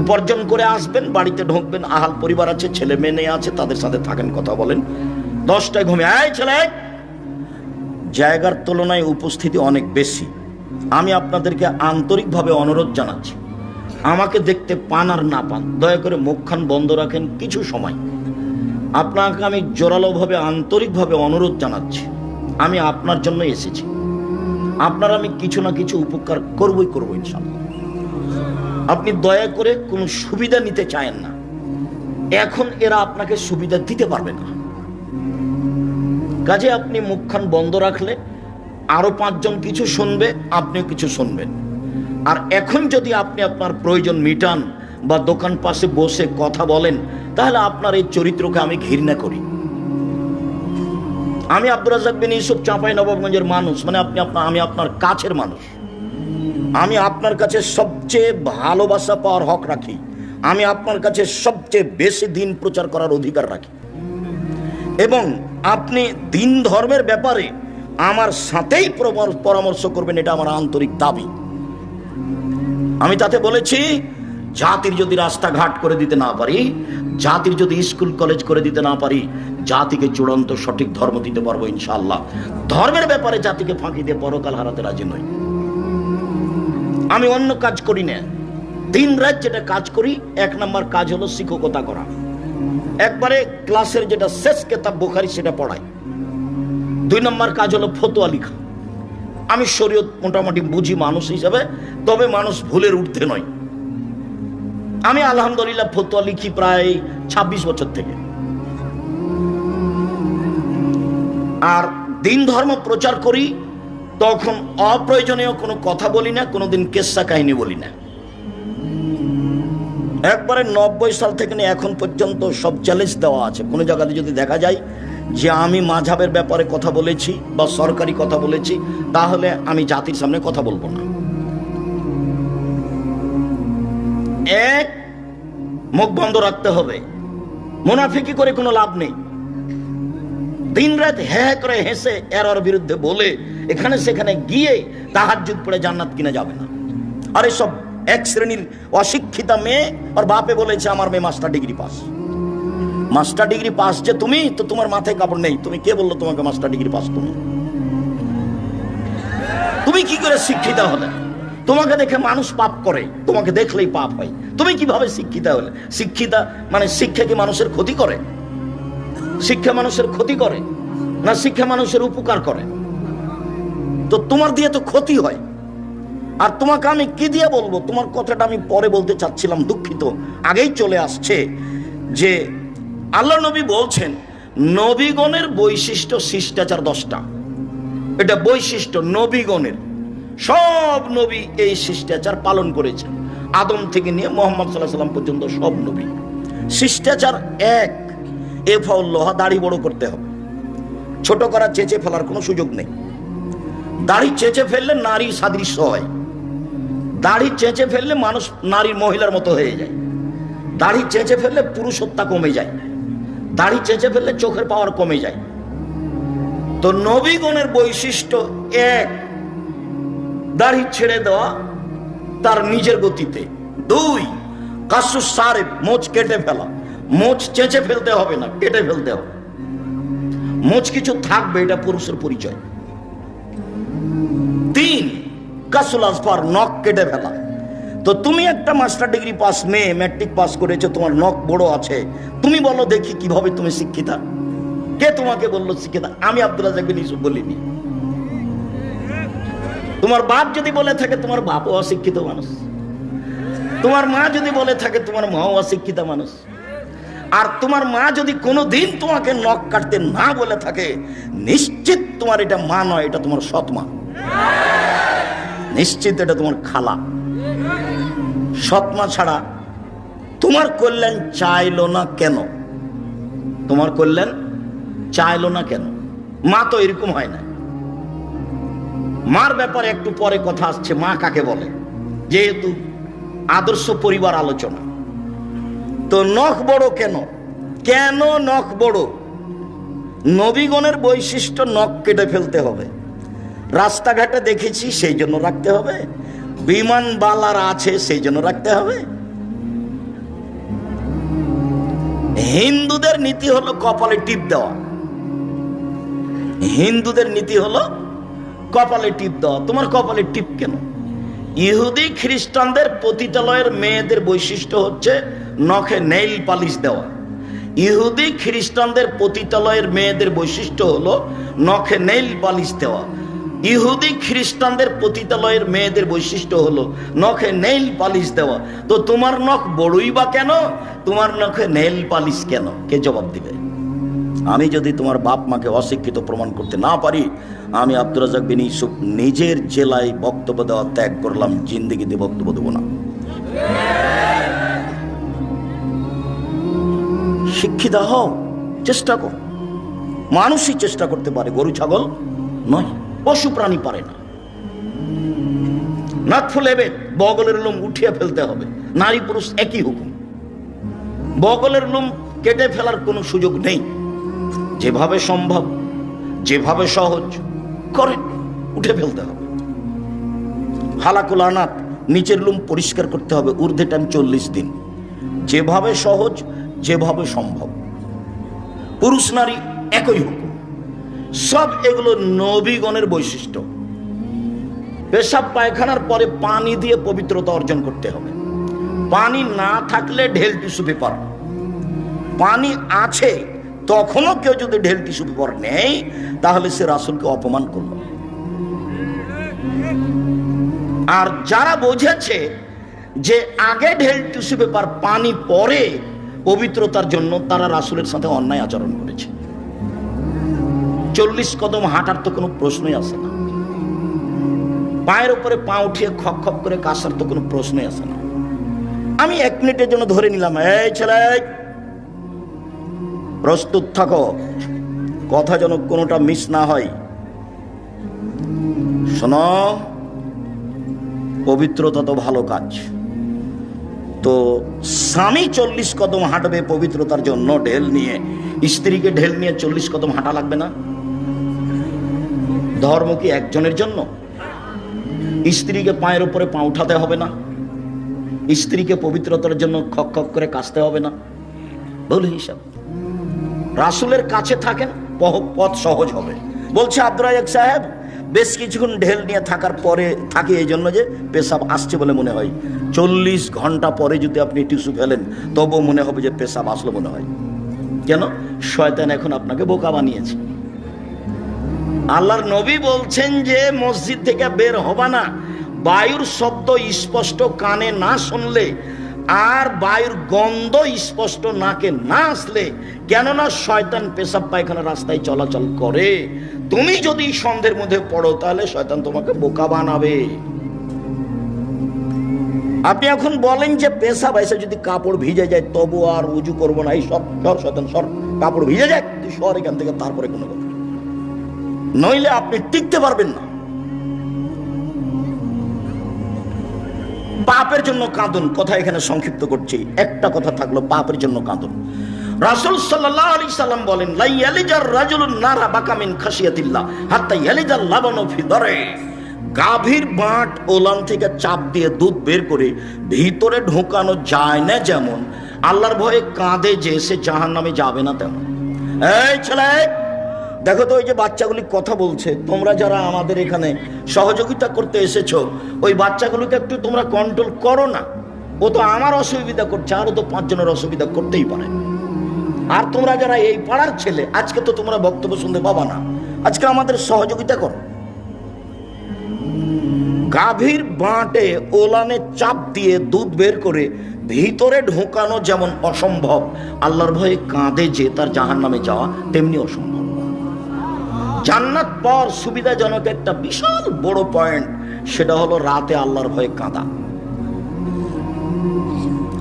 উপার্জন করে আসবেন, বাড়িতে ঢুকবেন, আহাল পরিবার আছে, ছেলে মেয়ে আছে, তাদের সাথে থাকেন, কথা বলেন। দশটায় ঘুমে আয় ছেলে জায়গার তুলনায় উপস্থিতি অনেক বেশি। আমি আপনাদেরকে আন্তরিকভাবে অনুরোধ জানাচ্ছি, আমাকে দেখতে পান আর না পান, দয়া করে মুখখান বন্ধ রাখেন, কিছু সময়। আপনাকে আমি জোরালোভাবে, আন্তরিকভাবে অনুরোধ জানাচ্ছি, আমি আপনার জন্য এসেছি। আপনার আমি কিছু না কিছু উপকার করবই করব ইনশাল্লাহ আপনি দয়া করে কোনো সুবিধা নিতে চায়েন না। এখন এরা আপনাকে সুবিধা দিতে পারবে না। কাজে আপনি মুখখান বন্ধ রাখলে আরও পাঁচজন কিছু শুনবে, আপনিও কিছু শুনবেন। আর এখন যদি আপনি আপনার প্রয়োজন মিটান বা দোকান পাশে বসে কথা বলেন, তাহলে আপনার এই চরিত্রকে আমি ঘৃণা করি। আমি আব্দুল রাজাক বিন ইউসুফ চাঁপাই নবাবগঞ্জের মানুষ মানে আপনি আপনার, আমি আপনার কাছের মানুষ। আমি আপনার কাছে সবচেয়ে ভালোবাসা পাওয়ার হক রাখি। আমি আপনার কাছে সবচেয়ে বেশি দিন প্রচার করার অধিকার রাখি। এবং আপনি দিন ধর্মের ব্যাপারে আমার সাথেই পরামর্শ করবেন, এটা আমার আন্তরিক দাবি। আমি তাতে বলেছি, জাতির যদি রাস্তাঘাট করে দিতে না পারি, জাতির যদি স্কুল, কলেজ করে দিতে না পারি, জাতিকে চূড়ান্ত সঠিক ধর্ম দিতে পারব ইনশাল্লাহ ধর্মের ব্যাপারে জাতিকে ফাঁকি দিয়ে পরকাল হারাতে রাজি নই। আমি অন্য কাজ করি না। দিন রাত যেটা কাজ করি, এক নম্বর কাজ হলো শিক্ষকতা করা। একবারে ক্লাসের যেটা শেষ কেতাব বোখারি সেটা পড়াই। দুই নম্বর কাজ হলো ফতোয়া লিখা। আমি শরীয়ত মোটামুটি বুঝি মানুষ হিসাবে, তবে মানুষ ভুলের উঠতে নয়। আমি আলহামদুলিল্লাহ ফতোয়া লিখি প্রায় ২৬ বছর থেকে। আর দিন ধর্ম প্রচার করি তখন অপ্রয়োজনীয় কোনো কথা বলি না, কোনোদিন কেসা কাহিনী বলি না। একবারে নব্বই সাল থেকে নিয়ে এখন পর্যন্ত সব চ্যালেঞ্জ দেওয়া আছে। কোনো জায়গাতে যদি দেখা যায় যে আমি মাঝাবের ব্যাপারে কথা বলেছি বা সরকারি কথা বলেছি, তাহলে আমি জাতির সামনে কথা বলব না। এক, মুখ বন্ধ রাখতে হবে। মুনাফিকি করে কোনো লাভ নেই। দিন রাত হ্যাঁ করে হেসে এরার বিরুদ্ধে বলে এখানে সেখানে গিয়ে তাহাজ্জুদ পড়ে জান্নাত কিনা যাবে না। আর সব এক শ্রেণির অশিক্ষিতা মেয়ে আর বাপে বলেছে, আমার মেয়ে master degree pass master degree pass যে তুমি, তো তোমার মাথায় কাপড় নেই। তুমি কে বলল তোমাকে মাস্টার ডিগ্রি পাস তুমি? তুমি কি করে শিক্ষিতা হলে? তোমাকে দেখে মানুষ পাপ করে, তোমাকে দেখলেই পাপ হয়। তুমি কীভাবে শিক্ষিতা হলে? শিক্ষিতা মানে শিক্ষা কি মানুষের ক্ষতি করে? শিক্ষা মানুষের ক্ষতি করে না শিক্ষা মানুষের উপকার করে? তো তোমার দিয়ে তো ক্ষতি হয়। আর তোমাকে আমি কি দিয়ে বলব? তোমার কথাটা আমি পরে বলতে চাচ্ছিলাম, দুঃখিত। আগেই চলে আসছে যে আল্লাহ নবী বলছেন, নবীগণের বৈশিষ্ট্য শিষ্টাচার দশটা। এটা বৈশিষ্ট্য নবীগণের। সব নবী এই শিষ্টাচার পালন করেছেন। আদম থেকে নিয়ে মোহাম্মদ সাল্লাহ পর্যন্ত সব নবী। শিষ্টাচার এক। এ লোহা দাড়ি বড় করতে হবে। ছোট করা, চেঁচে ফেলার কোনো সুযোগ নেই। দাড়ি চেঁচে ফেললে নারী সাদৃশ্য হয়। দাড়ি চেঁচে ফেললে মানুষ নারীর মহিলার মতো হয়ে যায়। দাড়ি চেঁচে ফেললে পুরুষত্বা কমে যায়। দাড়ি চেঁচে ফেললে চোখের পাওয়ার কমে যায়। তো নবীগণের বৈশিষ্ট্য এক, দাড়ি ছেড়ে দেওয়া তার নিজের গতিতে। দুই, কাসু সারে মোচ কেটে ফেলা। মোচ চেঁচে ফেলতে হবে না, কেটে ফেলতে হবে। মোচ কিছু থাকবে, এটা পুরুষের পরিচয়। তিন কাসুল আসফার নখ কেটে ফেলা। তো তুমি একটা মাস্টার ডিগ্রি পাস, মেয়ে, ম্যাট্রিক পাস করেছ, তোমার নখ বড় আছে। তুমি বলো দেখি কীভাবে তুমি শিক্ষিতা। কে তোমাকে বলল শিক্ষিতা? আমি আব্দুল রাজাক বিন বলিনি। তোমার বাপ যদি বলে থাকে, তোমার বাপও অশিক্ষিত মানুষ। তোমার মা যদি বলে থাকে, তোমার মাও অশিক্ষিত মানুষ। আর তোমার মা যদি কোনো দিন তোমাকে নখ কাটতে না বলে থাকে, নিশ্চিত তোমার এটা মা নয়, এটা তোমার সৎ মা। নিশ্চিত এটা তোমার খালা। সৎ মা ছাড়া তোমার কল্যাণ চাইলো না কেন? তোমার কল্যাণ চাইলো না কেন? মা তো এরকম হয় না। মার ব্যাপারে একটু পরে কথা আসছে, মা কাকে বলে? যেহেতু আদর্শ পরিবার আলোচনা। তো নখ বড় কেন? কেন নখ বড়? নবীগণের বৈশিষ্ট্য নখ কেটে ফেলতে হবে। রাস্তাঘাটে দেখেছি, সেই জন্য রাখতে হবে। বিমান বালার আছে, সেই জন্য রাখতে হবে। হিন্দুদের নীতি হলো কপালে টিপ দেওয়া। হিন্দুদের নীতি হলো কপালে টিপ দেওয়া। তোমার কপালে টিপ কেন? ইহুদি খ্রিস্টানদের পতিতালয়ের মেয়েদের বৈশিষ্ট্য হচ্ছে নখে নেইল পালিশ দেওয়া। ইহুদি খ্রিস্টানদের পতিতালয়ের মেয়েদের বৈশিষ্ট্য হলো নখে নেইল পালিশ দেওয়া। ইহুদি খ্রিস্টানদের পতিতালয়ের মেয়েদের বৈশিষ্ট্য হলো নখে নেইল পালিশ দেওয়া। তো তোমার নখ বড়ই বা কেন? তোমার নখে নেইল পালিশ কেন? কে জবাব দিবে? আমি যদি তোমার বাপ মাকে অশিক্ষিত প্রমাণ করতে না পারি, আমি আব্দুর রাজাক বিন ইউসুফ নিজের জেলায় বক্তব্য দেওয়া ত্যাগ করলাম জিন্দিগিতে বক্তব্য দেবো না। শিক্ষিত হও, চেষ্টা কর। মানুষই চেষ্টা করতে পারে, গরু, ছাগল নয়। পশু প্রাণী পারে না। নাক ফুলেবে বগলের লোম উঠিয়ে ফেলতে হবে। নারী পুরুষ একই হুকুম। বগলের লোম কেটে ফেলার কোনো সুযোগ নেই। যেভাবে সম্ভব, যেভাবে সহজ করেন উঠে ফেলতে হবে। হালাকুল আনাত নিচের লুম পরিষ্কার করতে হবে ঊর্ধ্বে টান চল্লিশ দিন। যেভাবে সহজ, যেভাবে সম্ভব। পুরুষ নারী একই হুকুম। সব এগুলো নবীগণের বৈশিষ্ট্য। পেশাব পায়খানার পরে পানি দিয়ে পবিত্রতা অর্জন করতে হবে। পানি না থাকলে ঢেল টিস্যু পেপার। পানি আছে, তখনও কেউ যদি ঢেল টিস্যু পেপার নেই তাহলে সে রাসুলকে অপমান করল। আর যারা বোঝেছে যে আগে ঢেল টিস্যু পেপার পানি পরে পবিত্রতার জন্য তারা রাসুলের সাথে অন্যায় আচরণ করেছে। চল্লিশ কদম হাঁটার তো কোনো প্রশ্নই আসে না। পায়ের উপরে পা উঠিয়ে খপ খপ করে কাশার তো কোনো প্রশ্নই আসে না। আমি এক মিনিটের জন্য ধরে নিলাম, এই ছেলে, প্রস্তুত থাকো। কথা যেন কোনোটা মিস না হয়। শোনো, পবিত্রতা তো ভালো কাজ। তো স্বামী চল্লিশ কদম হাঁটবে পবিত্রতার জন্য ঢেল নিয়ে, স্ত্রীকে ঢেল নিয়ে চল্লিশ কদম হাঁটা লাগবে না? ধর্ম কি একজনের জন্য? স্ত্রীকে পায়ের উপরে পা উঠাতে হবে না। স্ত্রীকে পবিত্রতার জন্য খক খক করে কাশতে হবে না। ভুল হিসাব। রাসুলের কাছে থাকেন পথ সহজ হবে। বলছে আব্দুল রাজাক সাহেব, বেশ কিছুক্ষণ ঢেল নিয়ে থাকার পরে থাকে এই জন্য যে পেশাব আসছে বলে মনে হয়। চল্লিশ ঘণ্টা পরে যদি আপনি টিস্যু ফেলেন, তবুও মনে হবে যে পেশাব আসলো মনে হয়। কেন? শয়তান এখন আপনাকে বোকা বানিয়েছে। আল্লাহর নবী বলছেন যে মসজিদ থেকে বের হবা না। বায়ুর শব্দ স্পষ্ট কানে না শুনলে আর বায়ুর গন্ধ স্পষ্ট নাকে না আসলে, কেননা শয়তান পেশাব পায়খানা রাস্তায় চলাচল করে। তুমি যদি সন্ধ্যের মধ্যে পড়ো, তাহলে শয়তান তোমাকে বোকা বানাবে। আপনি এখন বলেন যে পেশাব এসে যদি কাপড় ভিজে যায়, তবু আর উজু করব না। এই সব সর শয়তান, সর। কাপড় ভিজে যায়, তুই সর এখান থেকে, তারপরে কোনো কথা। নইলে আপনি টিকতে পারবেন না। পাপের জন্য কাঁদুন, কথা এখানে সংক্ষিপ্ত করছি। একটা কথা থাকল পাপের জন্য কাঁদুন। রাসূল সাল্লাল্লাহু আলাইহি সাল্লাম বলেন লা ইয়ালিজার রাজুলুন নারা বাকামিন খাশিয়াতিল্লাহ, হাত্তা ইয়ালিজাল লাবানু দরে। গাভীর বাঁট ওলান থেকে চাপ দিয়ে দুধ বের করে ভিতরে ঢোকানো যায় না যেমন, আল্লাহর ভয়ে কাঁদে যে সে জাহান নামে যাবে না তেমন। এই ছেলে দেখো তো ওই যে বাচ্চাগুলি কথা বলছে, তোমরা যারা আমাদের এখানে সহযোগিতা করতে এসেছ, ওই বাচ্চাগুলোকে একটু তোমরা কন্ট্রোল করো না। ও তো আমার অসুবিধা করছে আরও তো পাঁচজনের অসুবিধা করতেই পারে। আর তোমরা যারা এই পাড়ার ছেলে, আজকে তো তোমরা বক্তব্য শুনতে পাবা না। আজকে আমাদের সহযোগিতা করো। গাভীর বাঁটে ওলানে চাপ দিয়ে দুধ বের করে ভিতরে ঢোকানো যেমন অসম্ভব, আল্লাহর ভয়ে কাঁদে যে তার জাহান নামে যাওয়া তেমনি অসম্ভব। জান্নাত পর সুবিধাজনক একটা বিশাল বড় পয়েন্ট সেটা হলো রাতে আল্লাহর ভয়ে কাঁদা।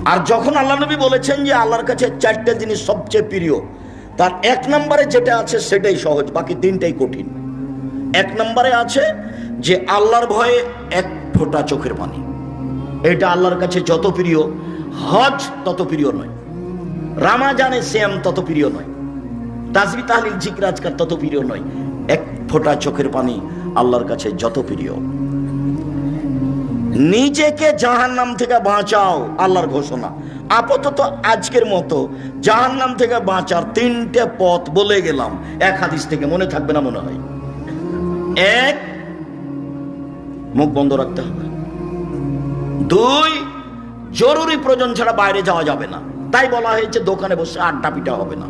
আর যখন আল্লাহ নবী বলেছেন যে আল্লাহর কাছে চারটে জিনিস সবচেয়ে প্রিয়, তার এক নম্বরে যেটা আছে সেটাই সহজ, বাকি তিনটাই কঠিন। এক নম্বরে আছে যে আল্লাহর ভয়ে এক ফোঁটা চোখের পানি। এটা আল্লাহর কাছে যত প্রিয়, হজ তত প্রিয় নয়। রামাজানে শ্যাম তত প্রিয় নয়। তাজবি তাহলিল, জিকির, আজকার তত প্রিয় নয়। এক ফোঁটা চোখের পানি আল্লাহর কাছে যত প্রিয়। নিজেকে জাহান নাম থেকে বাঁচাও, আল্লাহর ঘোষণা। আপাতত আজকের মতো জাহান নাম থেকে বাঁচার তিনটে পথ বলে গেলাম। এক হাদিস থেকে মনে থাকবে না মনে হয়। এক, মুখ বন্ধ রাখতে হবে। দুই, জরুরি প্রয়োজন ছাড়া বাইরে যাওয়া যাবে না। তাই বলা হয়েছে দোকানে বসে আড্ডা পিটা হবে না।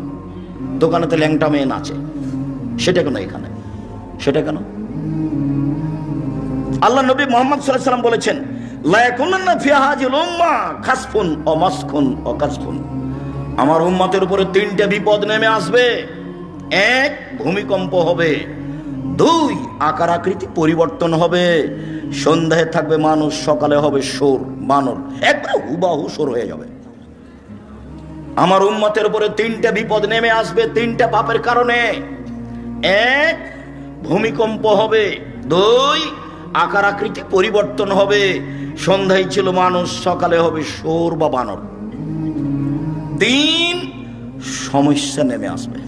দোকানেতে ল্যাংটা মেয়ে নাচে। সেটা কোনো এখানে। সেটা কেন? আল্লাহ নবী মোহাম্মদ সাল্লাহ সাল্লাম বলেছেন খাসফুন ও মাসখুন ও কাসফুন। আমার উম্মতের উপরে তিনটে বিপদ নেমে আসবে। এক, ভূমিকম্প হবে। দুই, আকার আকৃতি পরিবর্তন হবে। সন্ধ্যায় থাকবে মানুষ, সকালে হবে সোর বানর। একবার হুবাহু সোর হয়ে যাবে। আমার উম্মতের উপরে তিনটা বিপদ নেমে আসবে তিনটা পাপের কারণে। এক ভূমিকম্প হবে, দুই আকার আকৃতি পরিবর্তন হবে, সন্ধ্যায় ছিল মানুষ, সকালে হবে সোর বা বানর। তিন সমস্যা নেমে আসবে।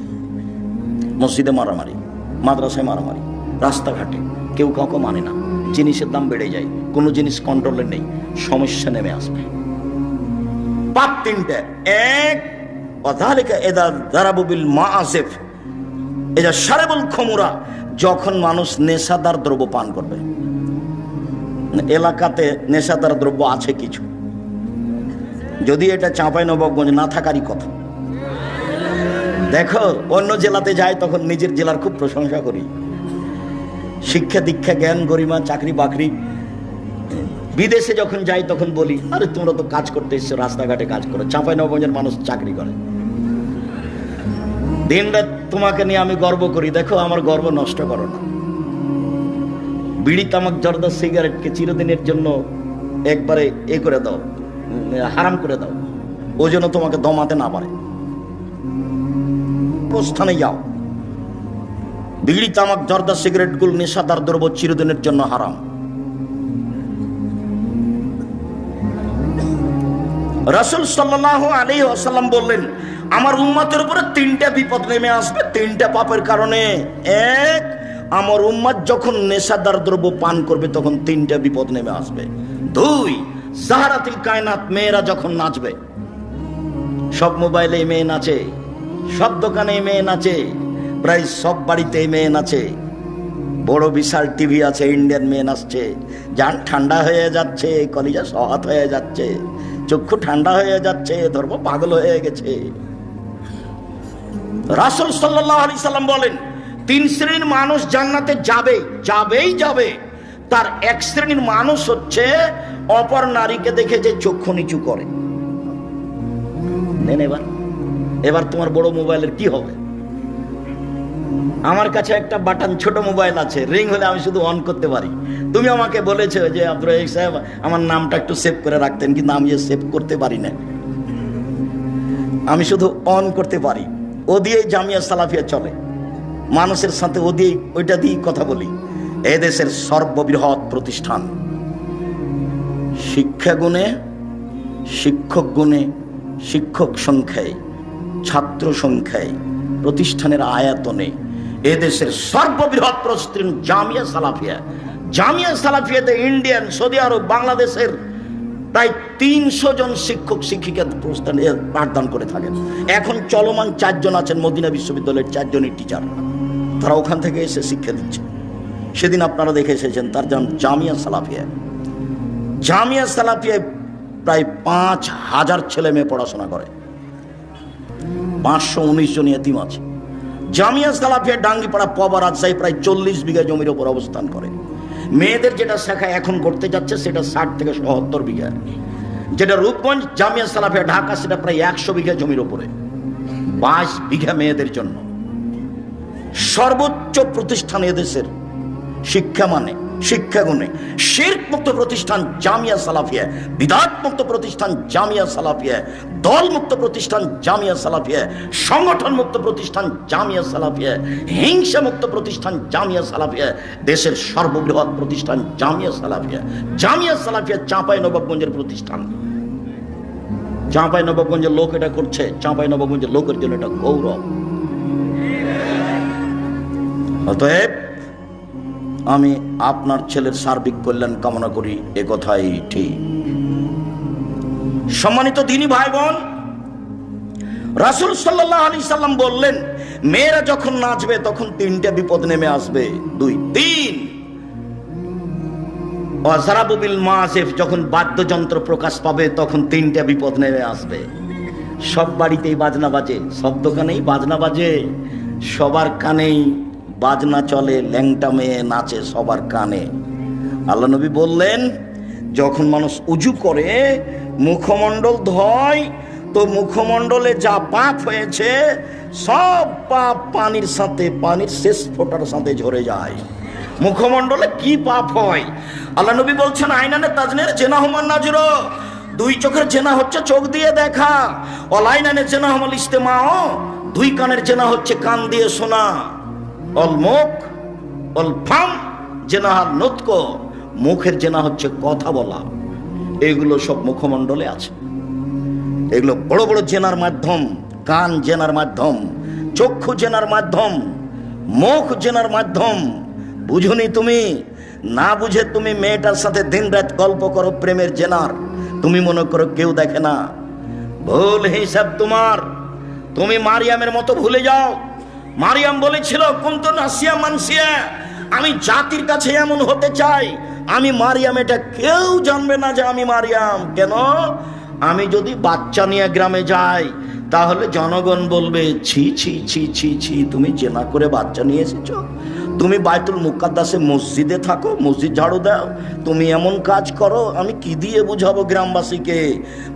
মসজিদে মারামারি, মাদ্রাসায় মারামারি, রাস্তাঘাটে কেউ কাউকে মানে না, জিনিসের দাম বেড়ে যায়, কোনো জিনিস কন্ট্রোলে নেই, সমস্যা নেমে আসবে। পাপ তিনটে, এক অথালিকা এদা দারাবুবিল মা আসেফ এদা সারেবল খমুরা যখন মানুষ নেশাদার দ্রব্য পান করবে, এলাকাতে নেশাদার দ্রব্য আছে কিছু। যদি এটা চাঁপাই নবাবগঞ্জ না থাকারই কথা। দেখো, অন্য জেলাতে যাই তখন নিজের জেলার খুব প্রশংসা করি। শিক্ষা দীক্ষা, জ্ঞান, গরিমা, চাকরি, বাকরি। বিদেশে যখন যাই তখন বলি, আরে, তোমরা তো কাজ করতে এসছো, রাস্তাঘাটে কাজ করো। চাঁপাই নবাবগঞ্জের মানুষ চাকরি করে। দিন রাত তোমাকে নিয়ে আমি গর্ব করি। দেখো, আমার গর্ব নষ্ট করো না। বিড়ি, তামাক, জর্দা সিগারেটকে চিরদিনের জন্য একবারে এ করে দাও, হারাম করে দাও। ও যেন তোমাকে দমাতে না পারে। প্রস্থানে যাও। বিড়ি, তামাক, জর্দা, সিগারেটগুলো নেশাদার দ্রব্য চিরদিনের জন্য হারাম। রাসুল সাল্লাহ আলী আসাল্লাম বললেন, আমার উম্মাতের উপরে তিনটা বিপদ নেমে আসবে, তিনটা পাপের কারণে। এক, আমার উম্মাদ যখন নেশাদার দ্রব্য পান করবে, তখন তিনটা বিপদ নেমে আসবে। দুই, জাহারাতিল কায়নাত মেয়েরা যখন নাচবে, সব মোবাইলে মেয়ে নাচে, সব দোকানে মেয়ে নাচে, প্রায় সব বাড়িতে মেয়ে নাচে। বড় বিশাল টিভি আছে, ইন্ডিয়ান মেয়ে নাচছে, যান ঠান্ডা হয়ে যাচ্ছে, কলিজা সহাত হয়ে যাচ্ছে। চক্ষু ঠান্ডা হয়ে যাচ্ছে, ধর্ম পাগল হয়ে গেছে। রাসুল সাল্লি সাল্লাম বলেন, তিন শ্রেণির মানুষ জান্নাতে যাবে, যাবেই যাবে। তার এক শ্রেণির মানুষ হচ্ছে অপর নারীকে দেখে যে চক্ষু নিচু করে। এবার। এবার তোমার বড় মোবাইলের কি হবে? আমার কাছে একটা বাটন ছোট মোবাইল আছে। রিং হলে আমি শুধু অন করতে পারি। তুমি আমাকে বলেছ যে আব্দুল রহিক সাহেব, আমার নামটা একটু সেভ করে রাখতেন, কিন্তু আমি সেভ করতে পারি না। আমি শুধু অন করতে পারি। ও দিয়েই জামিয়া সালাফিয়া চলে। মানুষের সাথে ও দিয়ে ওইটা দিয়েই কথা বলি। এদেশের সর্ববৃহৎ প্রতিষ্ঠান। শিক্ষা গুণে, শিক্ষক গুণে, শিক্ষক সংখ্যায়, ছাত্র সংখ্যায়, প্রতিষ্ঠানের আয়াতনে এদেশের সর্ববৃহৎ প্রতিষ্ঠান জামিয়া সালাফিয়া। জামিয়া সালাফিয়াতে ইন্ডিয়ান, সৌদি আরব, বাংলাদেশের প্রায় তিনশো জন শিক্ষক, শিক্ষিকা প্রস্থান পাঠদান করে থাকেন। এখন চলমান চারজন আছেন মদিনা বিশ্ববিদ্যালয়ের চারজনই টিচার তারা ওখান থেকে এসে শিক্ষা দিচ্ছে। সেদিন আপনারা দেখে এসেছেন তার যেমন জামিয়া সালাফিয়া। জামিয়া সালাফিয়ায় প্রায় পাঁচ হাজার ছেলে মেয়ে পড়াশোনা করে। পাঁচশো উনিশ জন এতিম আছে। জামিয়া সালাফিয়া ডাঙ্গিপাড়া পবা রাজশাহী প্রায় চল্লিশ বিঘা জমির ওপর অবস্থান করে। মেয়েদের যেটা শেখা এখন করতে যাচ্ছে সেটা ষাট থেকে সত্তর বিঘা। যেটা রূপগঞ্জ জামিয়া সালাফিয়া ঢাকা, সেটা প্রায় একশো বিঘা জমির ওপরে। বাইশ বিঘা মেয়েদের জন্য। সর্বোচ্চ প্রতিষ্ঠান এদেশের শিক্ষা মানে শিক্ষা গুণে। শির্ক মুক্ত প্রতিষ্ঠান জামিয়া সালাফিয়া বিদাত মুক্ত প্রতিষ্ঠান জামিয়া সালাফিয়া দল মুক্ত প্রতিষ্ঠান জামিয়া সালাফিয়া সংগঠন মুক্ত প্রতিষ্ঠান জামিয়া সালাফিয়া হিংসা মুক্ত প্রতিষ্ঠান জামিয়া সালাফিয়া, দেশের সর্ববৃহৎ প্রতিষ্ঠান জামিয়া সালাফিয়া। জামিয়া সালাফিয়া চাঁপাই নবাবগঞ্জের প্রতিষ্ঠান। চাঁপাই নবাবগঞ্জের লোক এটা করছে, চাঁপাই নবাবগঞ্জের লোকের জন্য এটা গৌরব। অতএব আমি আপনার ছেলের সার্বিক কল্যাণ কামনা করি, এ কথাই ঠিক। সম্মানিত দিনী ভাই বোন রাসুল সাল্লাহ আলি সাল্লাম বললেন, মেয়েরা যখন নাচবে তখন তিনটে বিপদ নেমে আসবে। দুই, তিন। অজারাবুবিল মাসেফ যখন বাদ্যযন্ত্র প্রকাশ পাবে তখন তিনটা বিপদ নেমে আসবে। সব বাড়িতেই বাজনা বাজে, সব দোকানেই বাজনা বাজে, সবার কানেই বাজনা চলে, ল্যাংটা মেয়ে নাচে সবার কানে। আল্লাহ নবী বললেন, যখন মানুষ উজু করে, মুখমণ্ডল ধয়, তো মুখমণ্ডলে যা পাপ হয়েছে, সব পাপ পানির সাথে, পানির শেষ ফোটার সাথে ঝরে যায়। মুখমণ্ডলে কি পাপ হয়? আল্লাহ নবী বলছেন আইনানে তাজনের জেনা হুমান নাজর। দুই চোখের জেনা হচ্ছে চোখ দিয়ে দেখা। অলাইনানের জেনা হমাল ইস্তেমাও। দুই কানের জেনা হচ্ছে কান দিয়ে শোনা। অল মুখ, অল ফাম, জেনা হার নতক, মুখের জেনা হচ্ছে কথা বলা। এগুলো সব মুখমণ্ডলে আছে। এগুলো বড় বড় জেনার মাধ্যম, কান জেনার মাধ্যম, চক্ষু জেনার মাধ্যম, মুখ জেনার মাধ্যম। বুঝুনি তুমি? না বুঝে তুমি মেয়েটার সাথে দিন রাত গল্প করো প্রেমের জেনার। তুমি মনে করো কেউ দেখে না। ভুল হিসাব তোমার। তুমি মারিয়ামের মতো ভুলে যাও। মারিয়াম বলেছিল কোন তো নাসিয়া মানসিয়া, আমি জাতির কাছে এমন হতে চাই, আমি মারিয়াম, এটা কেউ জানবে না যে আমি মারিয়াম। কেন? আমি যদি বাচ্চা নিয়ে গ্রামে যাই, তাহলে জনগণ বলবে, ছি ছি ছি ছি ছি, তুমি জেনা করে বাচ্চা নিয়ে এসেছ? তুমি বাইতুল মুকাদ্দাসে মসজিদে থাকো, মসজিদ ঝাড়ু দাও, তুমি এমন কাজ করো, আমি কি দিয়ে বুঝাবো গ্রামবাসীকে?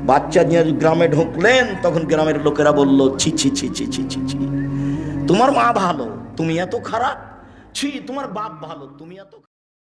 বাচ্চা নিয়ে গ্রামে ঢুকলেন, তখন গ্রামের লোকেরা বলল ছি ছি ছি ছি ছি ছি ছি। তোমার মা ভালো তুমি এত খারাপ? ছি তোমার বাপ ভালো তুমি এত